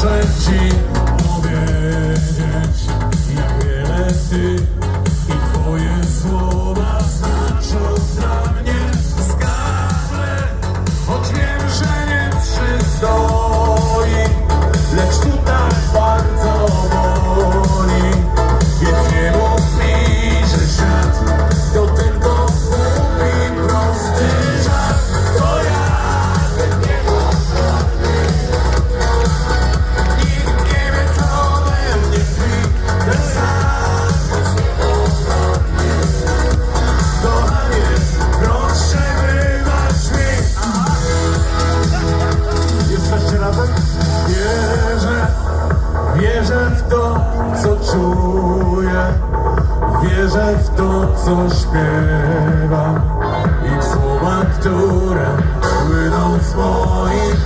santinho to, co czuję. Wierzę w to, co śpiewam. I w słowa, które płyną z moich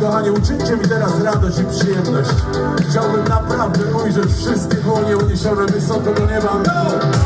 Moi kochani, uczyńcie mi teraz radość i przyjemność Chciałbym naprawdę ujrzeć wszystkie dłonie uniesione wysoko do nieba No!